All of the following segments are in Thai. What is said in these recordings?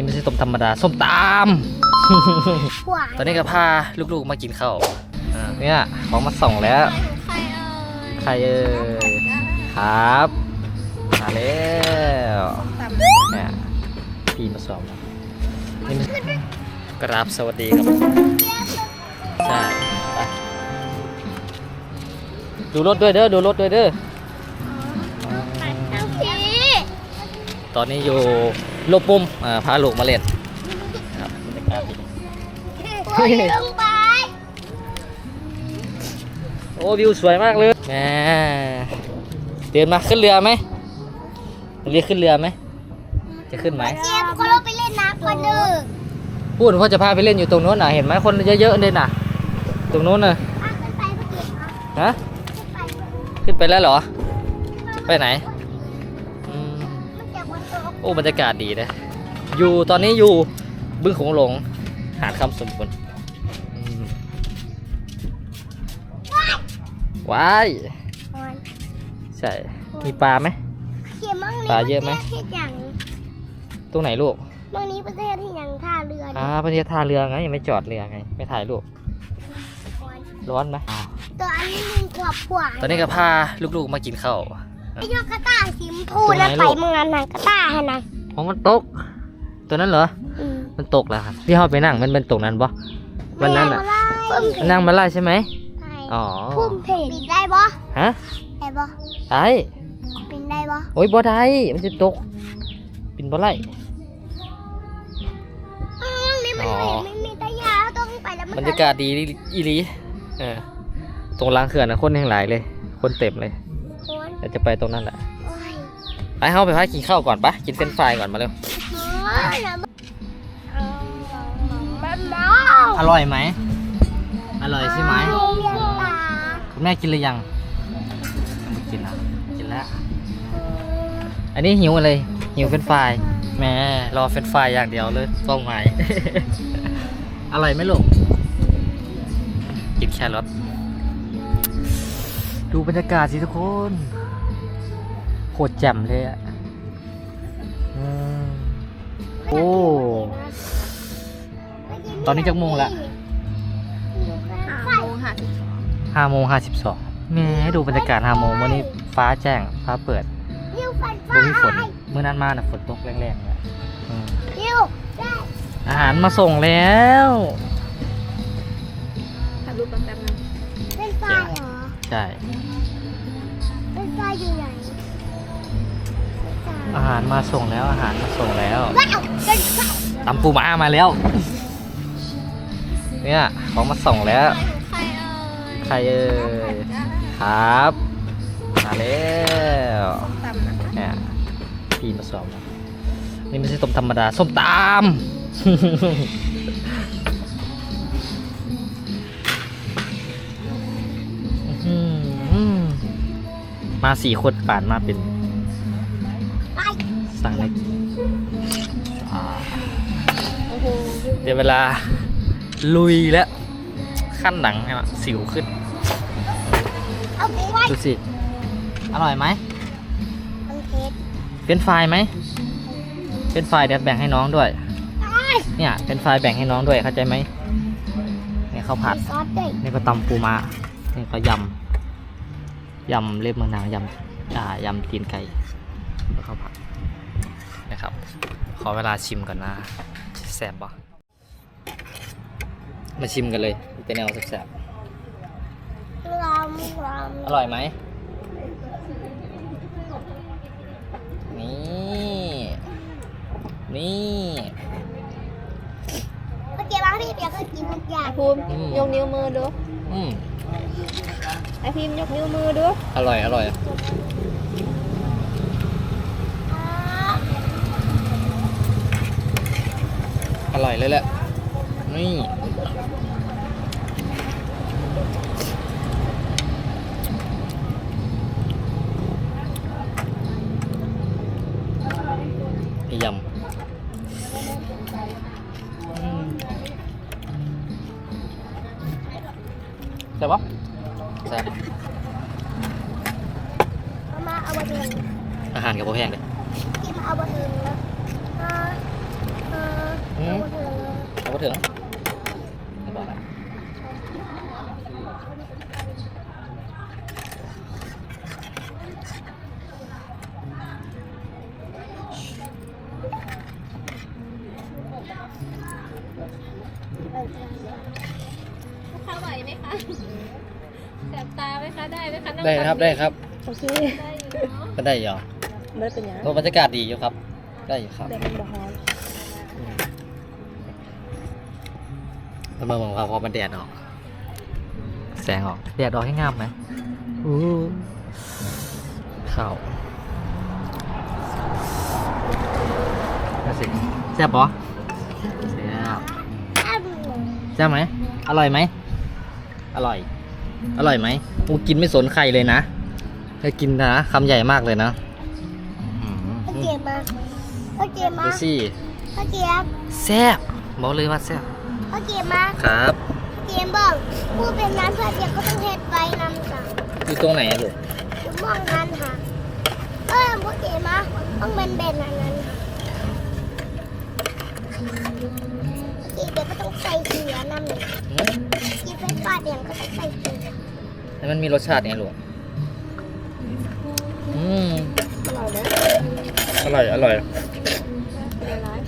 นี่ไม่ใช่ส้มธรรมดาส้มตามหวานตอนนี้ก็พาลูกๆมากินข้าวอ่าเนี่ยของมาส่งแล้วใครเอ่ยใครเอ่ยครับมาแล้วเนี่ยพี่มาสอบแล้วนี่มันกราบสวัสดีครับใช่ไปดูรถด้วยเด้อดูรถด้วยเด้อ ตอนนี้อยู่ลบมุมอ่าพาลูกมาเล่นครับบรรยากาศดีโอ้ยลงไปโอ้วิวสวยมากเลยแหมเดินมาขึ้นเรือไหมเรียกขึ้นเรือไหมจะขึ้นไหมเจี๊ยบก็ลงไปเล่นน้ำกันเด้อพูดว่าจะพาไปเล่นอยู่ตรงโน้นน่ะเห็นไหมคนเยอะๆเลยน่ะ ตรงโน้นน่ะอะขึ้นไปเมื่อกี้อะฮะขึ้นไปขึ้นไปแล้วเหรอ ไปไหน โอ้บรรยากาศดีนะ อยู่ตอนนี้อยู่บึ้งโขงหลง หาดคำสมบูรณ์อืมว้ายวันใช่ มีปลาไหมเขียนมั่งปลาเยอะไหมประเทศอย่างตรงไหนลูกมั่งนี้ประเทศที่อย่างท่าเรืออ่าเนี่ยประเทศท่าเรือไงยังไม่จอดเรือไง ไม่ถ่ายรูปวันร้อนไหมตัวอันนี้มันกว่าขวานตอนนี้ก็พาลูกๆมากินข้าว ไอ้ยกกระต่ายสีชมพูตรงไหนนะไปลูกเมืองนังกระต่ายให้นะของมันตก ตัวนั้นเหรอ อืมมันตกแล้วครับที่เขาไปนั่งมันเป็นตกนั้นปะวันนั้นอะ พุ่มมันนั่งมาไล่ใช่ไหมใช่อ๋อ พุ่มเพจปิดได้ปะฮะได้ปะไอ้ปิดได้ปะโอ้ยบ่ได้มันจะตกปินบ่ไล่ อืมนี่มันอ๋อ ไม่มีตะยาต้องไปแล้วมันบรรยากาศดีอีหลีเออตรงล้างเขื่อนนะคนแห่งหลายเลย คนเต็มเลยโคน เดี๋ยวจะไปตรงนั้นแหละโอ้ยไปเฮาไปพากินข้าวก่อนปะกินเฟรนช์ฟรายก่อนมาเร็วโอ้ยแล้วมันเอามันเมาอร่อยไหมอร่อยใช่ไหมเรียนตาคุณแม่กินหรือยังยังไม่กินนะกินแล้วอันนี้หิวอะไรหิวเฟรนช์ฟรายแหม่รอเฟรนช์ฟรายอย่างเดียวเลยกล้องใหม่อร่อยไหมลูกกินแค่รสดูบรรยากาศสิทุกคนโค ตรแจ่มเลยอะอืมโอ้ ตอนนี้จักโมงละห้าโมงค่ะห้าโมงห้าสิบสองแหม่ดูบรรยากาศห้าโมงวันนี้ฟ้าแจ้ง ฟ้าเปิดยิวฟันบ่มีฝน เมื่อนั้นมาน่ะฝนตกแรงๆเลยอืมยิวได้อาหารมาส่งแล้ว ถ่ายรูปแป๊บๆนึง เป็นไฟเหรอ ใช่ เป็นไฟอยู่ไหน อาหารมาส่งแล้วอาหารมาส่งแล้วว้าวเป็นไฟตำปูม้ามาแล้ว เนี่ยของมาส่งแล้ว ใครเอ่ยใครเอ่ยครับ มาแล้วตำนะคะเนี่ยพี่มาสอบแล้วนี่ไม่ใช่ส้มธรรมดาส้มตามอื้อหือมาสี่คนป่านมาเป็น ดี๋ยวเวลาลุยแล้วขั้นหนังใช่ไหมสิวขึ้นเอาไปไว้ดูสิ อร่อยไหมอังเทสเป็นไฟรายไหม เป็นไฟรายเดี๋ยวแบ่งให้น้องด้วย เนี่ยเป็นไฟรายแบ่งให้น้องด้วยเข้าใจไหมเนี่ยข้าวผัดซอสด้วยนี่ก็ตำปูมานี่ก็ยำยำเล็บมือนางยำอ่ายำตีนไก่แล้วข้าวผัดนะครับ ขอเวลาชิมก่อนนะแซ่บปะ มาชิมกันเลยเป็นแนวแซ่บรำรๆอร่อยไหมนี่ นี่ำเมื่อกี้ว่าพี่เปียกก็กินทุกอย่างไอภูมิอืมยกนิ้วมือดูอืมไอพิมพ์ยกนิ้วมือดู อร่อย อร่อยอร่อยเลยแหละ นี่ยำอืมแซ่บปะแซ่บเอามาเอามาเดินอาหารกับพวกแห้งเลยกินเอามาเดินแล้วเออเออถึงไม่ ลูกค้าไหวไหมคะแสบตาไหมคะได้ไหมคะนั่งได้ครับได้ครับโอเคได้อยู่เนาะก็ได้อยู่ไม่เป็นยังเพราะบรรยากาศดีอยู่ครับ ได้อยู่ครับแต่มันบ่ฮ้อนมันมาบอกว่าพอมันแดดออก แสงออกแดดออกให้งามไหมอู้ข้าวน่าสิแซ่บปะแซ่บอ้ำ แซ่บไหมอร่อยไหมอร่อย อร่อยไหมกูกินไม่สนใครเลยนะเธอกินนะคำใหญ่มากเลยนะอื้อพ่อหือเจี๊ยบมาพ่อเจี๊ยบมาดูสิพ่อเจี๊ยบแซ่บบอกเลยว่าแซ่บพ่อเจี๊ยบมาครับพ่อเจี๊ยบบอกผู้เป็นนั้นพ่อเจี๊ยบก็ต้องเฮ็ดไปนำสั่งอยู่ตรงไหนอะลูกอยู่มองนั้นค่ะเออพ่อเจี๊ยบมาต้องเป็นเบนอันนั้นค่ะ พ่อเจี๊ยบก็ต้องใส่เกลือนำหนึ่งหืมกินเป็นปลาเดียงก็ต้องใส่เกลือแล้วมันมีรสชาติไงลูกอืมอร่อยไหมอร่อยอร่อยละลาย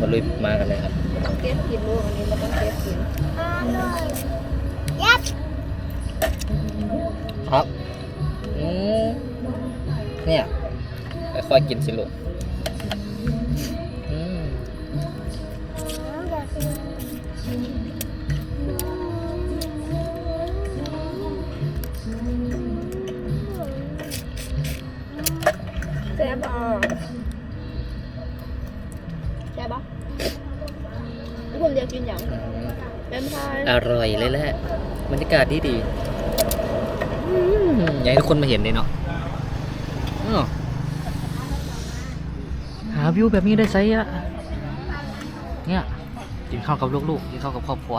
มาลุยมากันเลยครับไม่ต้องเก็บกินลูกอันนี้ไม่ต้องเก็บกินอร่อยยับ ครับอืมเนี่ยค่อยๆกินสิลูกอืมอยากกินแซ่บอะแซ่บปะพี่ผมอยากกินอย่างเป็นพาย อร่อยเลยแหละบรรยากาศดีดีอืม อยากให้ทุกคนมาเห็นเลยเนาะอ้าวหาวิวแบบนี้ได้ไซอะเนี่ยกินข้าวกับลูกๆกินข้าวกับครอบครัว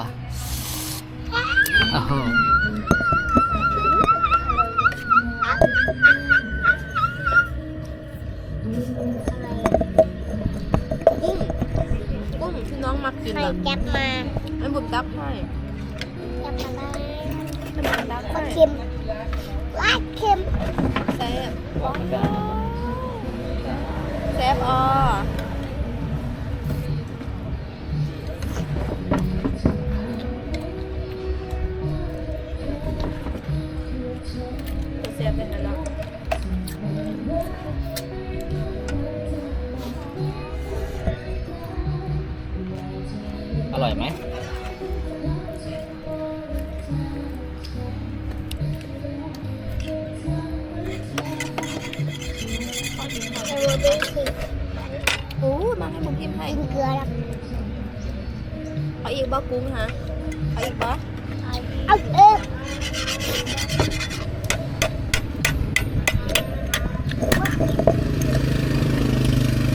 อ้าวกุ้งกุ้งที่น้องมากินใส่อะแก๊บมาไอ้บุญตักให้แก๊บอะไรไอ้บุญตักก็ให้ เค็มลาดเค็มแซ่บแซ่บอะแซ่บเป็นอะไรอร่อยไหม กุ้งฮะเอาอีกบ่เอาเออ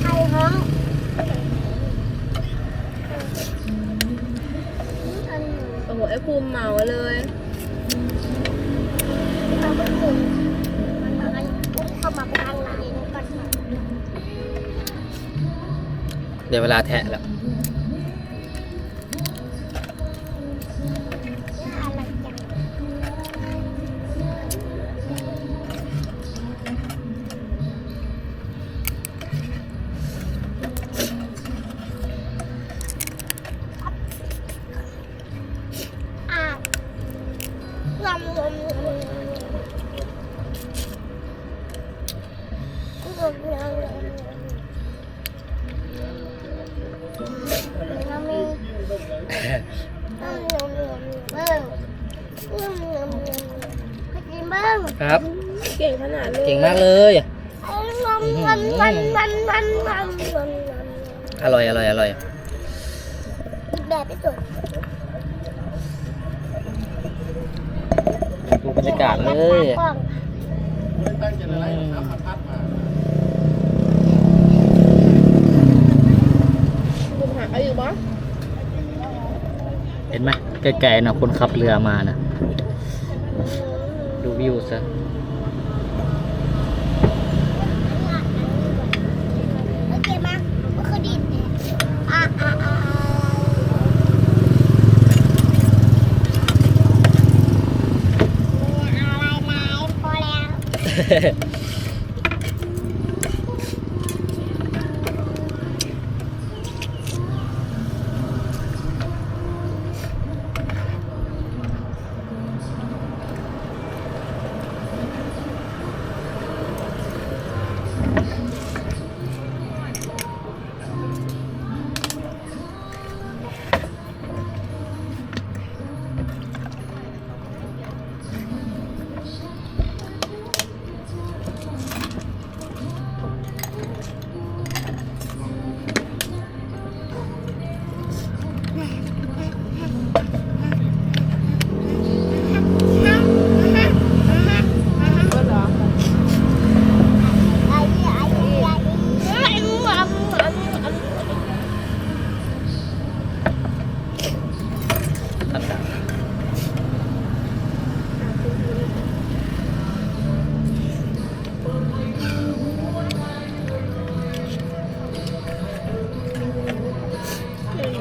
ไข่ห้องอันนี้โอ้โหไอ้ภูมิเหมาเลยเราไม่ถึงมันบอกว่าอุ้มเข้ามาเป็นอะไรนี่ก่อนค่ะเดี๋ยวเวลา กินบ้างครับ เก่งขนาดเลยเก่งมากเลยมันมันมันมันมันมันอร่อยอร่อยอร่อยแบบที่สุดดูบรรยากาศเลยกล้องอืมภูมิหาเอาอีกบ่ เห็นไหมไกลๆนะคนขับเรือมานะดูวิวซะโอเค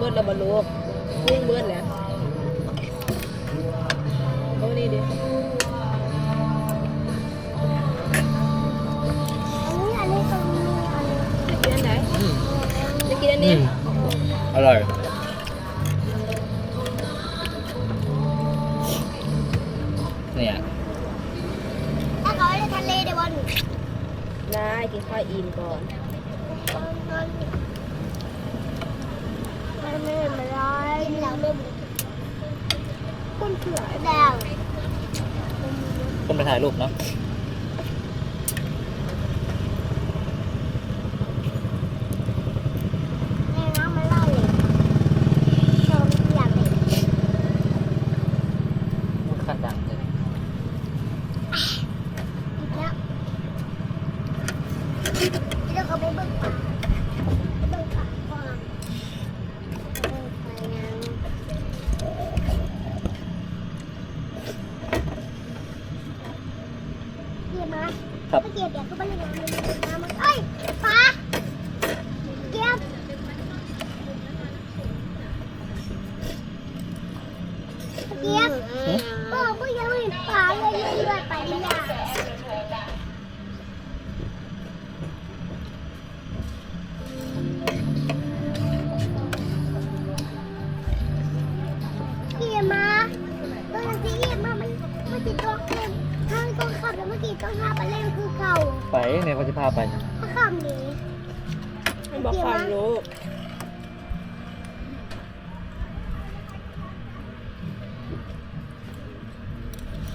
บิร์ดแล้วบรรลุวิ่งเบิร์ดแล้วโอ้นี่ดิจะกินอันไหนอืมจะกินอันอืนี้มอร่อย เนี่ยได้กินข้าวอิ่มก่อนคุณเผือแดงคนไปถ่ายรูปเนาะในน้ำมันเล่าเลยชมอย่างเลยมันขัดดังเลยอีกแล้วเดี๋ยวเขาไปเบิ่ง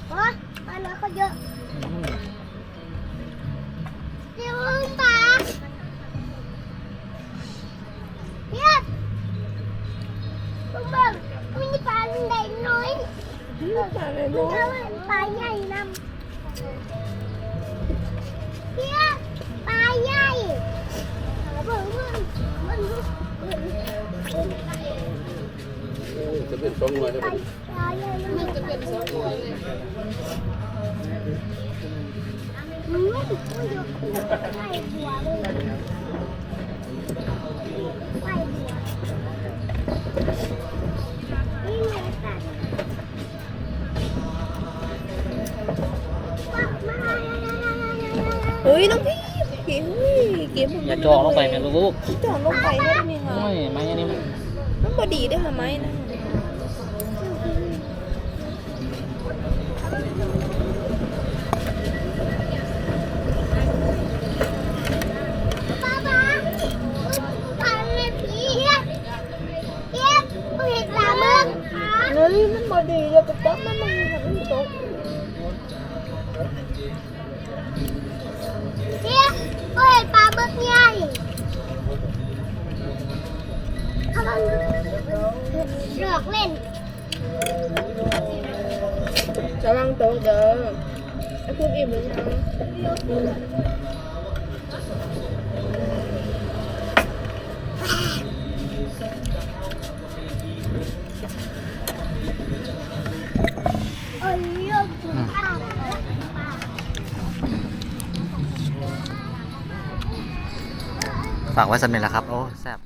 โอ้อันนั้นเขาเยอะ อืม อยู่ใส่หัวเลยใส่หัวนี่ไงตัดปักมาเฮ้ยน้องพี่กินกินอย่าจองลงไปแม่ลูกจองลงไปไม่ได้ไหมคะไม่ไม่อันนี้มันมันพอดีด้วยค่ะไหมนะ หลอกเล่นระวังโตเด้อไอ้พวกอิ่มหยังเอ้ยเลิกนข้ฝากไว้สำเหน่อยละครับ โอ้แซ่บ